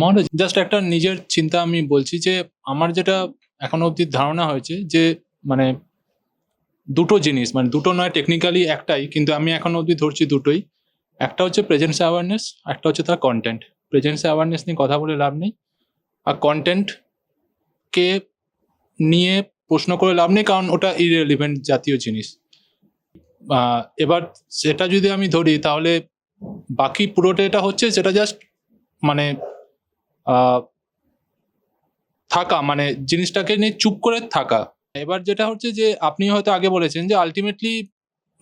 মহারাজ just একটা নিজের চিন্তা আমি বলছি যে, আমার যেটা এখনও অবধি ধারণা হয়েছে যে মানে দুটো জিনিস মানে দুটো নয় টেকনিক্যালি একটাই, কিন্তু আমি এখনও অবধি ধরছি দুটোই। একটা হচ্ছে প্রেজেন্স অ্যাওয়ারনেস একটা হচ্ছে তার কন্টেন্ট প্রেজেন্স অ্যাওয়ারনেস নিয়ে কথা বলে লাভ নেই। আর কন্টেন্টকে নিয়ে প্রশ্ন করে লাভ নেই, কারণ ওটা ইরেলিভেন্ট জাতীয় জিনিস। এবার সেটা যদি আমি ধরি, তাহলে বাকি পুরোটা এটা হচ্ছে, সেটা জাস্ট মানে থাকা মানে জিনিসটাকে নিয়ে চুপ করে থাকা। এবার যেটা হচ্ছে যে, আপনি হয়তো আগে বলেছেন যে আলটিমেটলি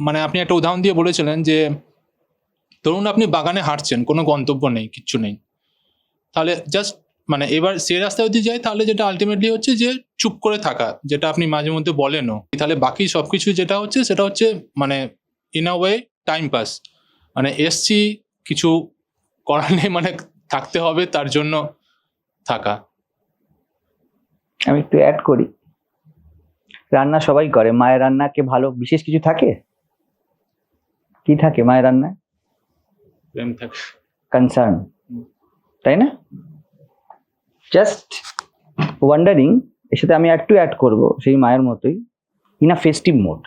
মানে আপনি একটা উদাহরণ দিয়ে বলেছিলেন যে, ধরুন আপনি বাগানে হাঁটছেন, কোনো গন্তব্য নেই, কিচ্ছু নেই। তাহলে জাস্ট মানে এবার সে রাস্তায় যদি যাই, তাহলে যেটা আলটিমেটলি হচ্ছে যে, চুপ করে থাকা, যেটা আপনি মাঝে মধ্যে বলেনও। তাহলে বাকি সব কিছু যেটা হচ্ছে, সেটা হচ্ছে মানে in a way time pass মানে এসছি, কিছু করার নেই মানে থাকতে হবে তার জন্য থাকা। আমি একটু অ্যাড করি। রান্না সবাই করে। মায়ের রান্নাকে ভালো বিশেষ কিছু থাকে? কি থাকে মায়ের রান্নায়? প্রেম থাকে। কনসার্ন তাই না? জাস্ট ওয়ান্ডারিং এর সাথে আমি একটু অ্যাড করব সেই মায়ের মতোই in a festive mode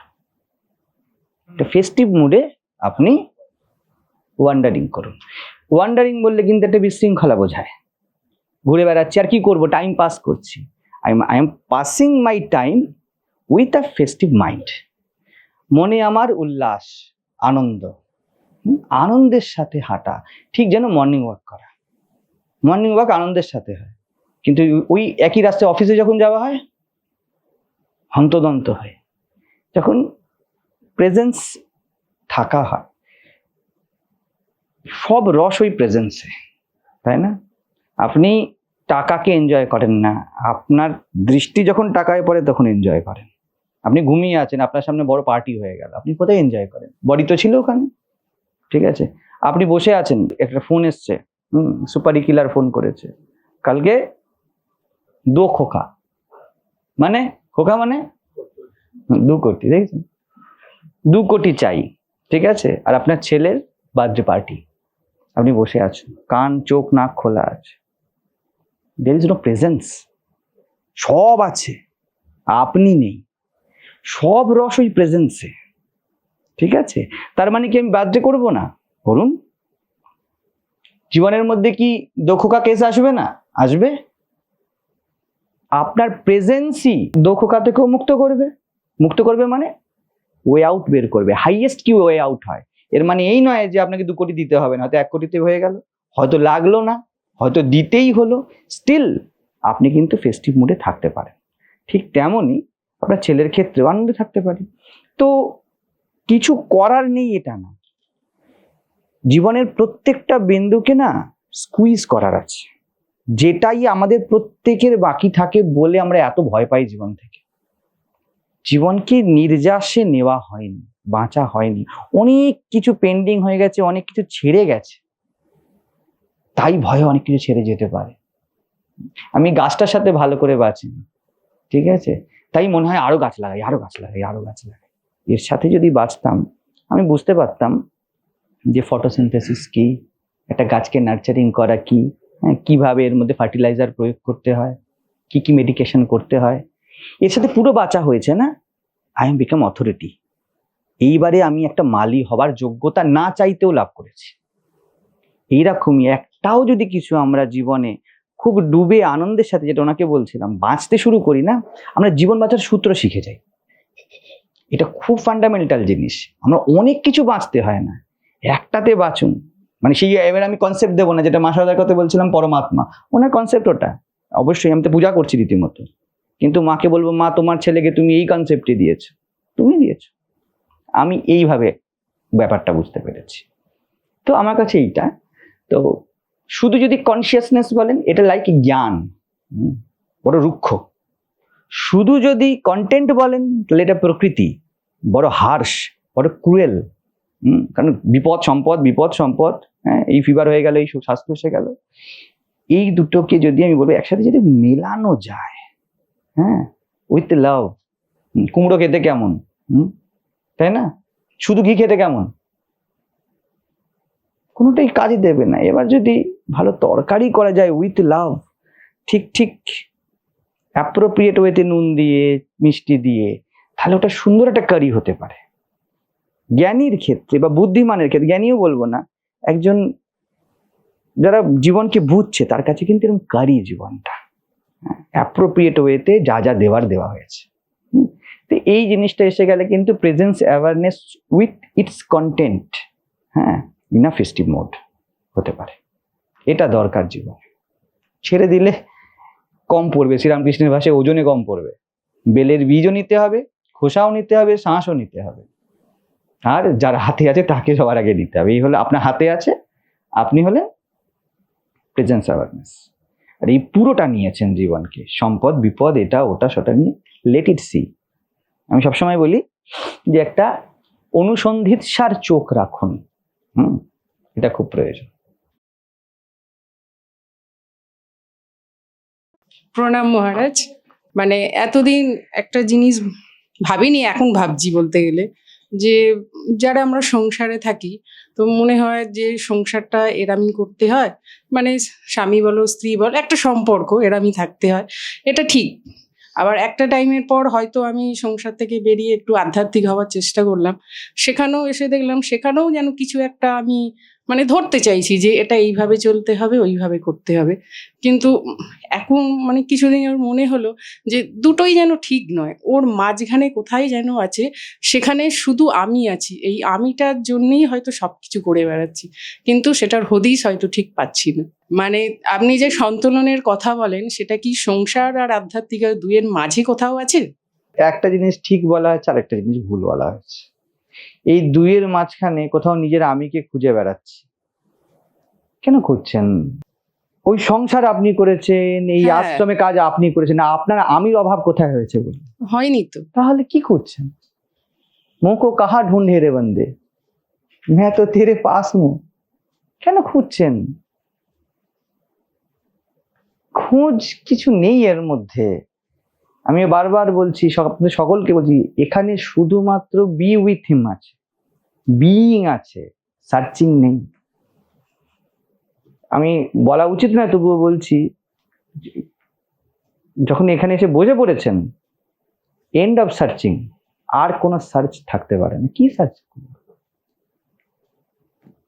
festive মুডে আপনি ওয়ান্ডারিং করুন। ওয়ান্ডারিং বললে কিন্তু একটা বিশৃঙ্খলা বোঝায়। ঘুরে বেড়াচ্ছি, আর কি করব? টাইম পাস করছি। I I am passing my time with a festive mind মনে আমার উল্লাস, আনন্দ। আনন্দের সাথে হাঁটা। ঠিক যেন মর্নিং ওয়াক করা। মর্নিং ওয়াক আনন্দের সাথে হয়। কিন্তু ওই একই রাস্তায় অফিসে যখন যাওয়া হয়, হন্তদন্ত হয়। যখন প্রেজেন্স থাকা হয়। সব রস ওই প্রেজেন্সে তাই না? আপনি টাকাকে এনজয় করেন না, আপনার দৃষ্টি যখন টাকায় পড়ে তখন এনজয় করেন। আপনি ঘুমিয়ে আছেন, আপনার সামনে বড় পার্টি হয়ে গেল, আপনি কোথায় এনজয় করেন? বডি তো ছিল ওখানে, ঠিক আছে? আপনি বসে আছেন, একটা ফোন এসছে, হুম সুপারি কিলার ফোন করেছে। কালকে দো খোকা মানে খোকা মানে? দু কোটি, দেখছেন? দু কোটি চাই, ঠিক আছে? আর আপনার ছেলের বার্থডে পার্টি আপনি বসে আছেন। কান, চোখ, নাক খোলা আছে। দের ইজ নো প্রেজেন্স সব আছে। আপনি নেই। সব রস ওই প্রেজেন্সে ঠিক আছে? তার মানে কি আমি বার্থডে করব না? করুন জীবনের মধ্যে কি দক্ষকা কেস আসবে না? আসবে। আপনার প্রেজেন্সই দক্ষকা থেকেও মুক্ত করবে। মুক্ত করবে মানে ওয়ে আউট বের করবে। হাইয়েস্ট কি ওয়ে আউট হয়? এর মানে এই নয় যে আপনাকে দু কোটি দিতে হবে না হয়তো এক কোটিতে হয়ে গেল। হয়তো লাগল না, হয়তো দিতেই হলো। স্টিল আপনি কিন্তু ফেস্টিভ মুডে থাকতে পারেন। ঠিক তেমনই আপনার ছেলের ক্ষেত্রেও আনন্দে থাকতে পারি। তো কিছু করার নেই এটা না। জীবনের প্রত্যেকটা বিন্দুকে না স্কুইজ করার আছে। যেটাই আমাদের প্রত্যেকের বাকি থাকে বলে আমরা এত ভয় পাই জীবন থেকে। জীবনকে নির্যাসে নেওয়া হয়নি। বাঁচা হয়নি। অনেক কিছু পেন্ডিং হয়ে গেছে, অনেক কিছু ছেড়ে গেছে। তাই ভয়ে অনেক কিছু ছেড়ে যেতে পারে। আমি গাছটার সাথে ভালো করে বাঁচি, ঠিক আছে? তাই মনে হয় আরও গাছ লাগাই, আরও গাছ লাগাই, আরও গাছ লাগাই। এর সাথে যদি বাঁচতাম, আমি বুঝতে পারতাম যে ফটোসিনথেসিস কি, একটা গাছকে নার্চারিং করা কি হ্যাঁ কীভাবে এর মধ্যে ফার্টিলাইজার প্রয়োগ করতে হয়, কি কি মেডিকেশন করতে হয়। এর সাথে পুরো বাঁচা হয়েছে না? আই এম বিকাম অথরিটি এইবারে আমি একটা মালি হবার যোগ্যতা না চাইতেও লাভ করেছি। এইরকমই একটাও যদি কিছু আমরা জীবনে খুব ডুবে আনন্দের সাথে, যেটা ওনাকে বলছিলাম, বাঁচতে শুরু করি না, আমরা জীবন বাঁচার সূত্র শিখে যাই। এটা খুব ফান্ডামেন্টাল জিনিস। আমরা অনেক কিছু বাঁচতে হয় না। একটাতে বাঁচুন। মানে সেই এবার আমি কনসেপ্ট দেবো না, যেটা মাসাদার কথা বলছিলাম, পরমাত্মা। ওনার কনসেপ্ট ওটা। অবশ্যই আমি তো পূজা করছি রীতিমতো। কিন্তু মাকে বলব, মা, তোমার ছেলেকে তুমি এই কনসেপ্টই দিয়েছ দিয়েছ। আমি এইভাবে ব্যাপারটা বুঝতে পেরেছি। তো আমার কাছে এইটা। তো শুধু যদি কনসিয়াসনেস বলেন, এটা লাইক জ্ঞান। বড় রুক্ষ। শুধু যদি কন্টেন্ট বলেন, তাহলে এটা প্রকৃতি। বড় হার্শ বড় ক্রুয়েল কারণ বিপদ, সম্পদ বিপদ, সম্পদ হ্যাঁ এই ফিভার হয়ে গেল, এই স্বাস্থ্য এসে গেল। এই দুটোকে যদি আমি বলব, একসাথে যদি মেলানো যায় হ্যাঁ উইথ লাভ কুমড়ো খেতে কেমন, হুম তাই না? শুধু ঘি খেতে কেমন? কোনোটাই কাজে দেবে না। এবার যদি ভালো তরকারি করা যায় উইথ লাভ ঠিক ঠিক অ্যাপ্রোপ্রিয়েট ওয়েতে নুন দিয়ে, মিষ্টি দিয়ে, তাহলে ওটা সুন্দর একটা কারি হতে পারে। জ্ঞানীর ক্ষেত্রে বা বুদ্ধিমানের ক্ষেত্রে, জ্ঞানীও বলব না, একজন যারা জীবনকে বুঝছে তার কাছে কিন্তু এরকম কারি জীবনটা। অ্যাপ্রোপ্রিয়েট ওয়েতে যা যা দেওয়ার দেওয়া হয়েছে? তো এই জিনিসটা এসে গেলে কিন্তু presence awareness with its content হ্যাঁ ইন ফেস্টিভ মোড হতে পারে। এটা দরকার জীবন। ছেড়ে দিলে কম পড়বে, শ্রীরামকৃষ্ণের ভাষায় ওজনে কম পড়বে। বেলের বীজও নিতে হবে, খোসাও নিতে হবে, শাঁসও নিতে হবে। আর যার হাতে আছে তাকে সবার আগে দিতে হবে। এই হলো আপনার হাতে আছে, আপনি হলে প্রেজেন্স অ্যাওয়ারনেস আর এই পুরোটা নিয়েছেন জীবনকে। সম্পদ, বিপদ, এটা, ওটা, সেটা নিয়ে লেট ইট সি আমি সবসময় বলি যে একটা অনুসন্ধিৎসার চোখ রাখুন, হুম? এটা খুব প্রয়োজন। প্রণাম মহারাজ। মানে এতদিন একটা জিনিস ভাবিনি, এখন ভাবছি বলতে গেলে, যে যারা আমরা সংসারে থাকি, তো মনে হয় যে সংসারটা এরামই করতে হয়। মানে স্বামী বলো, স্ত্রী বলো, একটা সম্পর্ক এরামই থাকতে হয়। এটা ঠিক। আবার একটা টাইমের পর হয়তো আমি সংসার থেকে বেরিয়ে একটু আধ্যাত্মিক হওয়ার চেষ্টা করলাম। সেখানেও এসে দেখলাম, সেখানেও যেন কিছু একটা আমি মানে ধরতে চাইছি যে এটা এইভাবে চলতে হবে, ওইভাবে করতে হবে। কিন্তু এখন মানে কিছুদিন ওর মনে হলো যে দুটোই যেন ঠিক নয়। ওর মাঝখানে কোথায় যেন আছে, সেখানে শুধু আমি আছি। এই আমিটার জন্যই হয়তো সব কিছু করে বেড়াচ্ছি। কিন্তু সেটার হদিস হয়তো ঠিক পাচ্ছি না। মানে আপনি যে সন্তুলনের কথা বলেন, সেটা কি সংসার আর আধ্যাত্মিক দুয়ের মাঝে কোথাও আছে? একটা জিনিস ঠিক বলা হচ্ছে আর একটা জিনিস ভুল বলা হচ্ছে এই দুইয়ের মাঝখানে কোথাও নিজের আমিকে খুঁজে বেড়াচ্ছি। কেন খুঁজছেন? ওই সংসার আপনি করেছেন এই হ্যাঁ। আশ্রমে কাজ আপনি করেছেন আপনার আমির অভাব কোথায় হয়েছে বলে হয়নি তো। তাহলে কি খুঁজছেন? মুখো কাহা ঢুন্ঢে রে বন্দে? मैं তো তেরে পাস হूं কেন খুঁজছেন? খোঁজ কিছু নেই এর মধ্যে। আমি বারবার বলছি সকলকে বলছি, এখানে শুধুমাত্র বি উইথ হিম আছে। বিইং আছে সার্চিং নেই। আমি বলা উচিত না তবুও বলছি, যখন এখানে এসে বসে পড়েছেন এন্ড অফ সার্চিং আর কোনো সার্চ থাকতে পারে না। কি সার্চ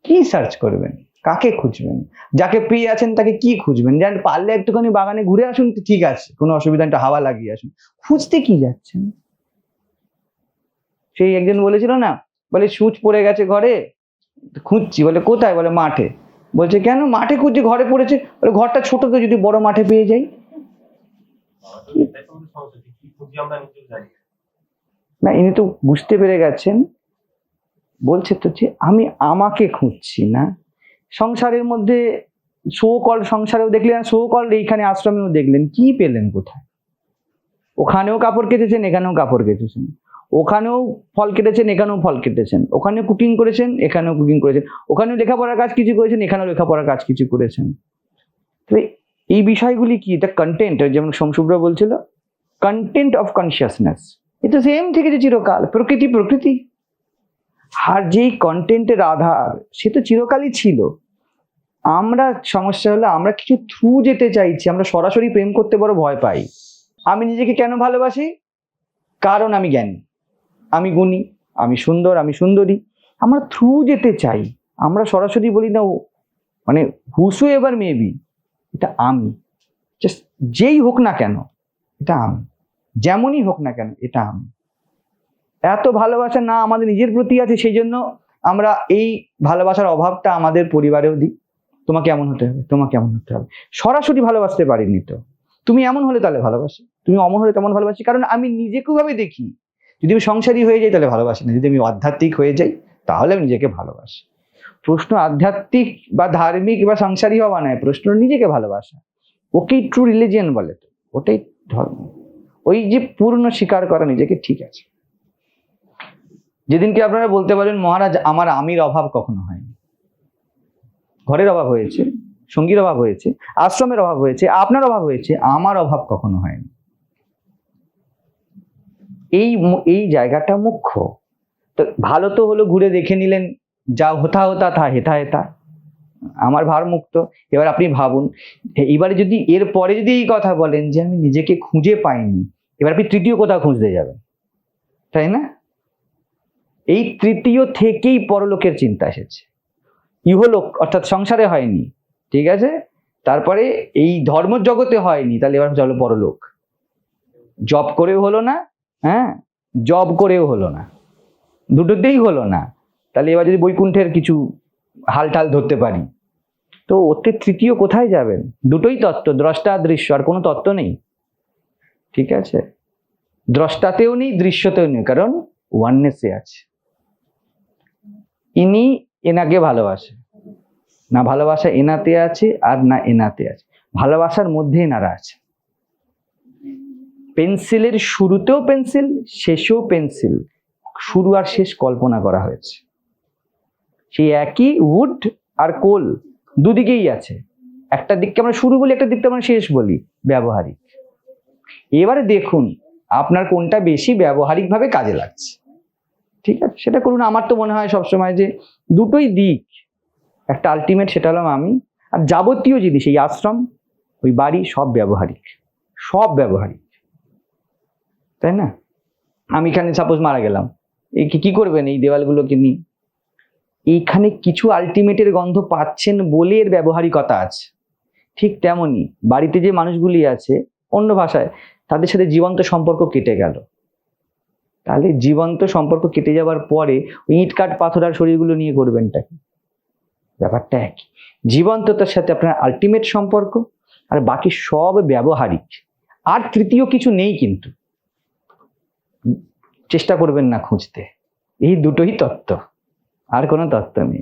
কি সার্চ করবেন? কাকে খুঁজবেন? যাকে পেয়ে আছেন তাকে কি খুঁজবেন? যান, পারলে একটুখানি বাগানে ঘুরে আসুন, ঠিক আছে, কোনো অসুবিধা একটু হাওয়া লাগিয়ে আসুন। খুঁজতে কি যাচ্ছেন? সেই একজন বলেছিল না, বলে সুচ পড়ে গেছে ঘরে, খুঁজছি, বলে কোথায়? বলে মাঠে। বলছে, কেন? মাঠে খুঁজছি, ঘরে পড়েছে। বলে, ঘরটা ছোট তো যদি বড় মাঠে পেয়ে যাই। না, ইনি তো বুঝতে পেরে গেছেন, বলছে তো যে আমি আমাকে খুঁজছি না। সংসারের মধ্যে শো কল সংসারেও দেখলেন শো কল এইখানে আশ্রমেও দেখলেন। কি পেলেন কোথায়? ওখানেও কাপড় কেটেছেন, এখানেও কাপড় কেটেছেন। ওখানেও ফল কেটেছেন, এখানেও ফল কেটেছেন। ওখানে কুকিং করেছেন, এখানেও কুকিং করেছেন। ওখানেও লেখাপড়ার কাজ কিছু করেছেন, এখানেও লেখাপড়ার কাজ কিছু করেছেন। তবে এই বিষয়গুলি কি? এটা কন্টেন্ট যেমন সোমশুভ্র বলছিল কন্টেন্ট অফ কনসিয়াসনেস এটা সেম থেকে যে চিরকাল, প্রকৃতি প্রকৃতি। আর যেই কন্টেন্টের আধার, সে তো চিরকালই ছিল। আমরা সমস্যা হলো আমরা কিছু থ্রু যেতে চাইছি, আমরা সরাসরি প্রেম করতে বড় ভয় পাই। আমি নিজেকে কেন ভালোবাসি? কারণ আমি জ্ঞানী। আমি গুণী, আমি সুন্দর, আমি সুন্দরী। আমরা থ্রু যেতে চাই। আমরা সরাসরি বলি না ও মানে হুসু এবার মেবি এটা আমি। জাস্ট যেই হোক না কেন, এটা আমি। যেমনই হোক না কেন, এটা আমি। এত ভালোবাসা না আমাদের নিজের প্রতি আছে, সেই জন্য আমরা এই ভালোবাসার অভাবটা আমাদের পরিবারেও দিই। তোমাকে এমন হতে হবে, তোমাকে এমন হতে হবে। সরাসরি ভালোবাসতে পারিনি তো। তুমি এমন হলে তাহলে ভালোবাসি। তুমি অমন হলে তেমন ভালোবাসি, কারণ আমি নিজেকেও ভাবে দেখি। যদি আমি সংসারী হয়ে যাই তাহলে ভালোবাসি না। যদি আমি আধ্যাত্মিক হয়ে যাই, তাহলে আমি নিজেকে ভালোবাসি। প্রশ্ন আধ্যাত্মিক বা ধার্মিক বা সংসারী হওয়া নয়, প্রশ্ন নিজেকে ভালোবাসা। ওকেই ট্রু রিলিজিয়ন বলে তো। ওটাই ধর্ম। ওই যে পূর্ণ স্বীকার করা নিজেকে ঠিক আছে। যেদিনকে আপনারা বলতে পারেন, মহারাজ, আমার আমির অভাব কখনো হয়নি। ঘরের অভাব হয়েছে, সঙ্গীর অভাব হয়েছে, আশ্রমের অভাব হয়েছে, আপনার অভাব হয়েছে, আমার অভাব কখনো হয়নি। এই এই জায়গাটা মুখ্য। তো ভালো তো হলো ঘুরে দেখে নিলেন, যা হোতা হোতা থা হেথা হেথা আমার ভার মুক্ত। এবার আপনি ভাবুন এবারে যদি, এর পরে যদি এই কথা বলেন যে আমি নিজেকে খুঁজে পাইনি, এবার আপনি তৃতীয় কোথাও খুঁজতে যাবেন। তাই না? এই তৃতীয় থেকেই পরলোকের চিন্তা এসেছে। ইহলোক, অর্থাৎ সংসারে হয়নি, ঠিক আছে? তারপরে এই ধর্ম জগতে হয়নি, তাহলে এবার চলো পরলোক। জব করেও হলো না হ্যাঁ? জব করেও হলো না। দুটোতেই হলো না। তাহলে এবার যদি বৈকুণ্ঠের কিছু হালটাল ধরতে পারি। তো ওতে তৃতীয় কোথায় যাবেন? দুটোই তত্ত্ব, দ্রষ্টা, দৃশ্য, আর কোনো তত্ত্ব নেই। ঠিক আছে? দ্রষ্টাতেও নেই, দৃশ্যতেও নেই, কারণ ওয়াননেসে আছে। ইনি এনাকে ভালোবাসে। না ভালোবাসা এনাতে আছে আর না এনাতে আছে। ভালোবাসার মধ্যে এনারা আছে। পেন্সিলের শুরুতেও পেন্সিল, শেষেও পেন্সিল। শুরু আর শেষ কল্পনা করা হয়েছে। সেই একই উড আর কোল দুদিকেই আছে। একটা দিককে আমরা শুরু বলি, একটা দিককে আমরা শেষ বলি, ব্যবহারিক। এবারে দেখুন, আপনার কোনটা বেশি ব্যবহারিকভাবে কাজে লাগছে। ঠিক আছে? সেটা করুন। আমার তো মনে হয় সবসময় যে দুটোই দিক। একটা আলটিমেট সেটা হলাম আমি। আর যাবতীয় জিনিস, এই আশ্রম, ওই বাড়ি, সব ব্যবহারিক। সব ব্যবহারিক। তাই না? আমি এখানে সাপোজ মারা গেলাম। এই কি- করবেন এই দেওয়ালগুলোকে নিয়ে? এইখানে কিছু আলটিমেটের গন্ধ পাচ্ছেন বলে এর ব্যবহারিকতা আছে। ঠিক তেমনই বাড়িতে যে মানুষগুলি আছে, অন্য ভাষায়, তাদের সাথে জীবন্ত সম্পর্ক কেটে গেল। তাহলে জীবন্ত সম্পর্ক কেটে যাওয়ার পরে ইট, কাঠ, পাথর আর শরীরগুলো নিয়ে করবেনটা কি? ব্যাপারটা একই। জীবন্ততার সাথে আপনার আলটিমেট সম্পর্ক, আর বাকি সব ব্যবহারিক। আর তৃতীয় কিছু নেই কিন্তু। চেষ্টা করবেন না খুঁজতে। এই দুটোই তত্ত্ব। আর কোনো তত্ত্ব নেই।